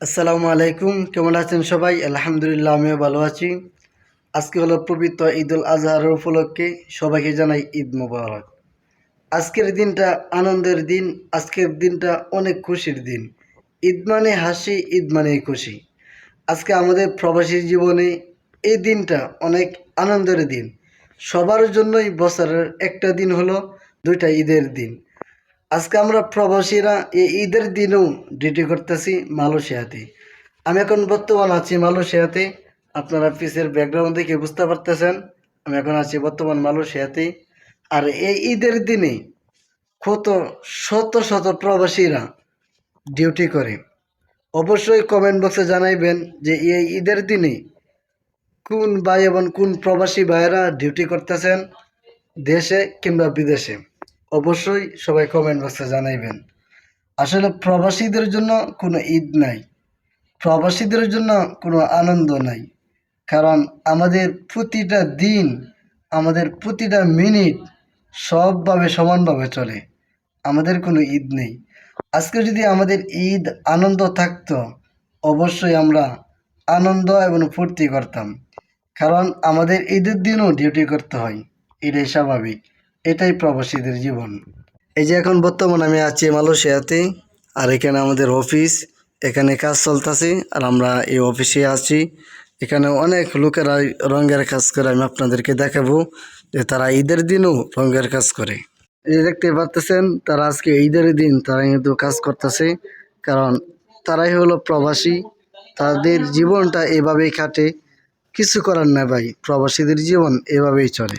আসসালামু আলাইকুম, কেমন আছেন সবাই? আলহামদুলিল্লাহ, আমিও ভালো আছি। আজকে হলো পবিত্র ঈদ উল আজহার উপলক্ষে সবাইকে জানাই ঈদ মোবারক। আজকের দিনটা আনন্দের দিন, আজকের দিনটা অনেক খুশির দিন। ঈদ মানে হাসি, ঈদ মানে খুশি। আজকে আমাদের প্রবাসী জীবনে এই দিনটা অনেক আনন্দের দিন। সবার জন্যই বছরের একটা দিন হলো দুইটা ঈদের দিন। আজকে আমরা প্রবাসীরা এই ঈদের দিনেও ডিউটি করতেছি মালয়েশিয়াতে। আমি এখন বর্তমান আছি মালয়েশিয়াতে। আপনারা পিসের ব্যাকগ্রাউন্ড দেখে বুঝতে পারতেছেন, আমি এখন আছি বর্তমান মালয়েশিয়াতে। আর এই ঈদের দিনে কত শত শত প্রবাসীরা ডিউটি করে। অবশ্যই কমেন্ট বক্সে জানাইবেন যে এই ঈদের দিনে কোন ভাই এবং কোন প্রবাসী ভাইয়েরা ডিউটি করতেছেন দেশে কিংবা বিদেশে। অবশ্যই সবাই কমেন্ট বক্সে জানাইবেন। আসলে প্রবাসীদের জন্য কোনো ঈদ নাই। প্রবাসীদের জন্য কোনো আনন্দ নাই। কারণ আমাদের প্রতিটা দিন, আমাদের প্রতিটা মিনিট সবভাবে সমানভাবে চলে। আমাদের কোনো ঈদ নেই। আজকে যদি আমাদের ঈদ আনন্দ থাকতো, অবশ্যই আমরা আনন্দ এবং ফুর্তি করতাম। কারণ আমাদের ঈদের দিনও ডিউটি করতে হয়। এটাই স্বাভাবিক। এটাই প্রবাসীদের জীবন। এই যে এখন বর্তমানে আমি আছি মালয়েশিয়াতে, আর এখানে আমাদের অফিস, এখানে কাজ চলতেছে, আর আমরা এই অফিসে আছি। এখানে অনেক লোকেরা রঙের কাজ করে, আমি আপনাদেরকে দেখাবো যে তারা ঈদের দিনও রঙের কাজ করে। এই যে দেখতে পাচ্তেছেন তারা আজকে ঈদের দিন তারা কিন্তু কাজ করতেছে, কারণ তারাই হলো প্রবাসী। তাদের জীবনটা এভাবেই কাটে, কিছু করার না ভাই, প্রবাসীদের জীবন এভাবেই চলে।